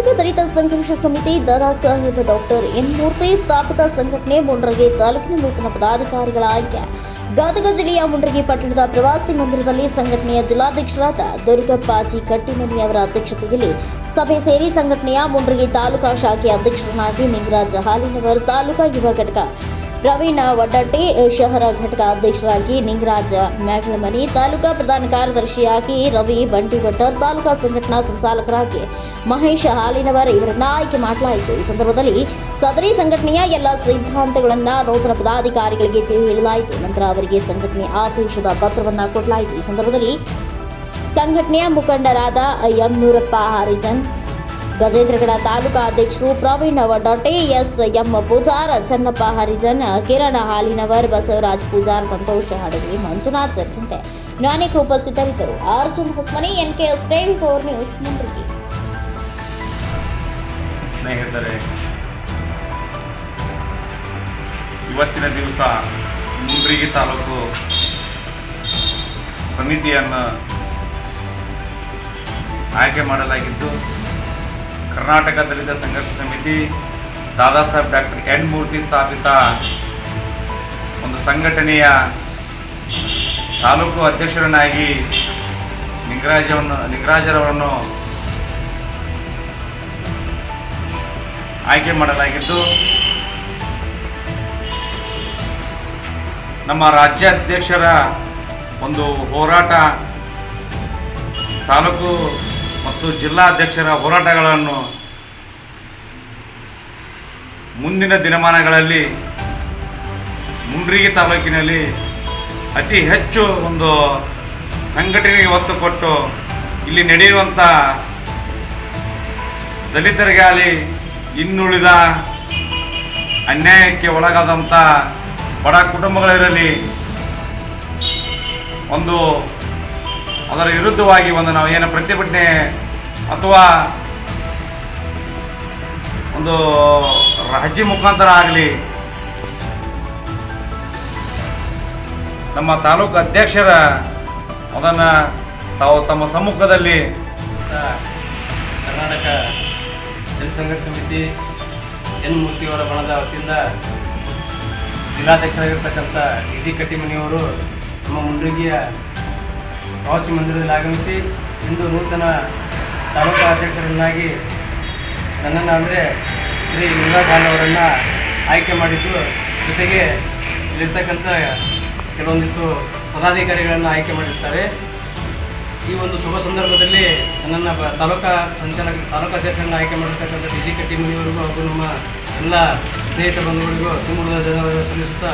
ಕರ್ನಾಟಕ ದಲಿತ ಸಂಘರ್ಷ ಸಮಿತಿ ದರಾ Saheb doctor N Murthy ಸ್ಥಾಪಿತ ಸಂಘಟನೆ ಮುಂಡ್ರಗಿ ತಾಲೂಕಿನ ನೂತನ ಪದಾಧಿಕಾರಿಗಳ ಆಯ್ಕೆ. ಗದಗ ಜಿಲ್ಲೆಯ ಮುಂಡ್ರಗಿ ಪಟ್ಟಣದ ಪ್ರವಾಸಿ ಮಂದಿರದಲ್ಲಿ ಸಂಘಟನೆಯ ಜಿಲ್ಲಾಧ್ಯಕ್ಷರಾದ ದುರ್ಗಪ್ಪಾಜಿ ಕಟ್ಟಿಮನಿ ಅವರ ಅಧ್ಯಕ್ಷತೆಯಲ್ಲಿ ಸಭೆ ಸೇರಿ ಸಂಘಟನೆಯ ಮುಂಡ್ರಗಿ ತಾಲೂಕಾ ಶಾಖೆಯ ಅಧ್ಯಕ್ಷರನ್ನಾಗಿ ನಿಂಗರಾಜ್ ಹಾಲಿನವರ್, ತಾಲೂಕಾ ಯುವ ಘಟಕ ಪ್ರವೀಣ ವಡ್ಡಟ್ಟಿ, ಶಹರ ಘಟಕ ಅಧ್ಯಕ್ಷರಾಗಿ ನಿಂಗರಾಜ ಮ್ಯಾಗಳಮನಿ ತಾಲೂಕಾ ಪ್ರಧಾನ ಕಾರ್ಯದರ್ಶಿಯಾಗಿ ರವಿ ಬಂಟಿಭಟ್ಟರ್, ತಾಲೂಕಾ ಸಂಘಟನಾ ಸಂಚಾಲಕರಾಗಿ ಮಹೇಶ್ ಹಾಲಿನವರ್ ಇವರನ್ನ ಆಯ್ಕೆ ಮಾಡಲಾಯಿತು. ಈ ಸಂದರ್ಭದಲ್ಲಿ ಸದರಿ ಸಂಘಟನೆಯ ಎಲ್ಲ ಸಿದ್ಧಾಂತಗಳನ್ನು ನೂತನ ಪದಾಧಿಕಾರಿಗಳಿಗೆ ತಿಳಿಯಲಾಯಿತು. ನಂತರ ಅವರಿಗೆ ಸಂಘಟನೆ ಆದೇಶದ ಪತ್ರವನ್ನು ಕೊಡಲಾಯಿತು. ಈ ಸಂದರ್ಭದಲ್ಲಿ ಸಂಘಟನೆಯ ಮುಖಂಡರಾದ ಎಂ ನೂರಪ್ಪ ಹರಿಜನ್ ಗಜೇಂದ್ರಗಡ ತಾಲೂಕಾ ಅಧ್ಯಕ್ಷರು ಪ್ರವೀಣ್ ಡಾಟೆ ಎಸ್ ಎಂ ಪೂಜಾರ್ ಚನ್ನಪ್ಪ ಹರಿಜನ್, ಕಿರಣ ಹಾಲಿನವರ್, ಬಸವರಾಜ್ ಪೂಜಾರ್, ಸಂತೋಷ್ ಹಡಗಿ, ಮಂಜುನಾಥ್ ಸೇರಿದಂತೆ ಅನೇಕರು ಉಪಸ್ಥಿತರಿದ್ದರು. Arjun Hosmani K stain four news Mundrigi ಸ್ನೇಹಿತರೆ, ಇವತ್ತಿನ ದಿವಸ ಮುಂಡ್ರಿಗಿ ತಾಲೂಕು ಸಮಿತಿಯನ್ನು ಆಯ್ಕೆ ಮಾಡಲಾಗಿದ್ದು ಕರ್ನಾಟಕ ದಲಿತ ಸಂಘರ್ಷ ಸಮಿತಿ ದಾದಾ ಸಾಹೇಬ್ ಡಾಕ್ಟರ್ ಎನ್ ಮೂರ್ತಿ ಸ್ಥಾಪಿತ ಒಂದು ಸಂಘಟನೆಯ ತಾಲೂಕು ಅಧ್ಯಕ್ಷರನ್ನಾಗಿ ನಿಂಗರಾಜವನ್ನು, ನಿಂಗರಾಜರವರನ್ನು ಆಯ್ಕೆ ಮಾಡಲಾಗಿದ್ದು, ನಮ್ಮ ರಾಜ್ಯಾಧ್ಯಕ್ಷರ ಒಂದು ಹೋರಾಟ ತಾಲೂಕು ಮತ್ತು ಜಿಲ್ಲಾಧ್ಯಕ್ಷರ ಹೋರಾಟಗಳನ್ನು ಮುಂದಿನ ದಿನಮಾನಗಳಲ್ಲಿ ಮುಂಡ್ರಿಗಿ ತಾಲೂಕಿನಲ್ಲಿ ಅತಿ ಹೆಚ್ಚು ಒಂದು ಸಂಘಟನೆಗೆ ಒತ್ತು ಕೊಟ್ಟು ಇಲ್ಲಿ ನಡೆಯುವಂಥ ದಲಿತರಿಗಾಗಲಿ ಇನ್ನುಳಿದ ಅನ್ಯಾಯಕ್ಕೆ ಒಳಗಾದಂಥ ಬಡ ಕುಟುಂಬಗಳಿರಲಿ ಒಂದು ಅದರ ವಿರುದ್ಧವಾಗಿ ಒಂದು ನಾವು ಏನು ಪ್ರತಿಭಟನೆ ಅಥವಾ ಒಂದು ರಾಜ್ಯ ಮುಖಾಂತರ ಆಗಲಿ, ನಮ್ಮ ತಾಲೂಕು ಅಧ್ಯಕ್ಷರ ಅದನ್ನು ತಾವು ತಮ್ಮ ಸಮ್ಮುಖದಲ್ಲಿ ಕರ್ನಾಟಕ ಜನಸಂಘ ಸಮಿತಿ ಎನ್ ಮೂರ್ತಿಯವರ ಬಣದ ವತಿಯಿಂದ ಜಿಲ್ಲಾಧ್ಯಕ್ಷರಾಗಿರ್ತಕ್ಕಂಥ ಡಿ ಜಿ ಕಟ್ಟಿಮನಿಯವರು ನಮ್ಮ ಮುಂಡ್ರಿಗಿಯ ಪ್ರವಾಸಿ ಮಂದಿರದಲ್ಲಿ ಆಗಮಿಸಿ ಇಂದು ನೂತನ ತಾಲೂಕಾ ಅಧ್ಯಕ್ಷರನ್ನಾಗಿ ನನ್ನನ್ನು ಅಂದರೆ ಶ್ರೀ ಹಾಲ್ ಅವರನ್ನು ಆಯ್ಕೆ ಮಾಡಿದ್ದು, ಜೊತೆಗೆ ಇಲ್ಲಿರ್ತಕ್ಕಂಥ ಕೆಲವೊಂದಿಷ್ಟು ಪದಾಧಿಕಾರಿಗಳನ್ನು ಆಯ್ಕೆ ಮಾಡಿರ್ತಾರೆ. ಈ ಒಂದು ಶುಭ ಸಂದರ್ಭದಲ್ಲಿ ನನ್ನನ್ನು ತಾಲೂಕಾ ಸಂಚಾಲಕ, ತಾಲೂಕಾ ಅಧ್ಯಕ್ಷರನ್ನು ಆಯ್ಕೆ ಮಾಡಿರ್ತಕ್ಕಂಥ ಡಿ ಜಿ ಕಟ್ಟಿಮನಿಯವರಿಗೂ ಹಾಗೂ ನಮ್ಮ ಎಲ್ಲ ಸ್ನೇಹಿತ ಬಂಧುಗಳಿಗೂ ತುಂಬುವುದ ಧನ್ಯವಾದ ಸಲ್ಲಿಸುತ್ತಾ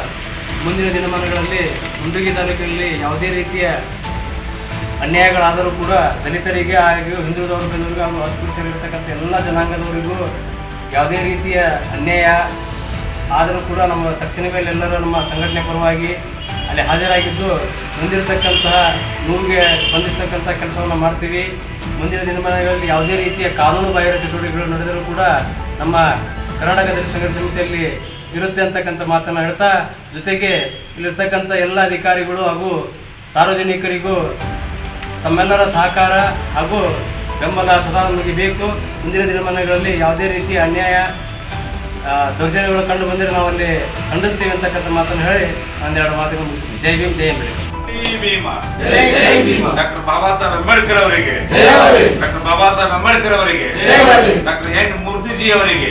ಮುಂದಿನ ದಿನಮಾನಗಳಲ್ಲಿ ಮುಂಡುಗಿ ತಾಲೂಕಿನಲ್ಲಿ ಯಾವುದೇ ರೀತಿಯ ಅನ್ಯಾಯಗಳಾದರೂ ಕೂಡ ದಲಿತರಿಗೆ ಹಾಗೂ ಹಿಂದುಳಿದವರು ಬೆಂದವರಿಗೆ ಹಾಗೂ ಅಸ್ಪೃಶ್ಯರಿರ್ತಕ್ಕಂಥ ಎಲ್ಲ ಜನಾಂಗದವರಿಗೂ ಯಾವುದೇ ರೀತಿಯ ಅನ್ಯಾಯ ಆದರೂ ಕೂಡ ನಮ್ಮ ತಕ್ಷಣವೇ ಎಲ್ಲರೂ ನಮ್ಮ ಸಂಘಟನೆ ಪರವಾಗಿ ಅಲ್ಲಿ ಹಾಜರಾಗಿದ್ದು ಮುಂದಿರತಕ್ಕಂತಹ ನೂರಿಗೆ ಸ್ಪಂದಿಸ್ತಕ್ಕಂಥ ಕೆಲಸವನ್ನು ಮಾಡ್ತೀವಿ. ಮುಂದಿನ ದಿನಮಾನಗಳಲ್ಲಿ ಯಾವುದೇ ರೀತಿಯ ಕಾನೂನು ಬಾಹಿರ ಚಟುವಟಿಕೆಗಳು ನಡೆದರೂ ಕೂಡ ನಮ್ಮ ಕರ್ನಾಟಕ ದಲಿತ ಸಮಿತಿಯಲ್ಲಿ ಇರುತ್ತೆ ಅಂತಕ್ಕಂಥ ಮಾತನ್ನು ಹೇಳ್ತಾ, ಜೊತೆಗೆ ಇಲ್ಲಿರ್ತಕ್ಕಂಥ ಎಲ್ಲ ಅಧಿಕಾರಿಗಳು ಹಾಗೂ ಸಾರ್ವಜನಿಕರಿಗೂ ತಮ್ಮೆಲ್ಲರ ಸಹಕಾರ ಹಾಗೂ ಬೆಂಬಲ ಸದಾ ನಮಗೆ ಬೇಕು. ಮುಂದಿನ ದಿನಮಾನಗಳಲ್ಲಿ ಯಾವುದೇ ರೀತಿ ಅನ್ಯಾಯ ದೌರ್ಜನ್ಯಗಳು ಕಂಡು ಬಂದರೆ ನಾವು ಅಲ್ಲಿ ಖಂಡಿಸ್ತೀವಿ ಅಂತಕ್ಕಂಥ ಮಾತನ್ನು ಹೇಳಿ ಒಂದೆರಡು ಮಾತುಗಳು ಮುಗಿಸ್ತೀವಿ ಜೈ ಭೀಮ್ ಜೈ ಭೀಮ್. ಡಾಕ್ಟರ್ ಬಾಬಾ ಸಾಹೇಬ್ ಅಂಬೇಡ್ಕರ್ ಅವರಿಗೆ. ಡಾಕ್ಟರ್ ಬಾಬಾ ಸಾಹೇಬ್ ಅಂಬೇಡ್ಕರ್ ಅವರಿಗೆ. ಡಾಕ್ಟರ್ ಎನ್ ಮೂರ್ತಿಜಿ ಅವರಿಗೆ.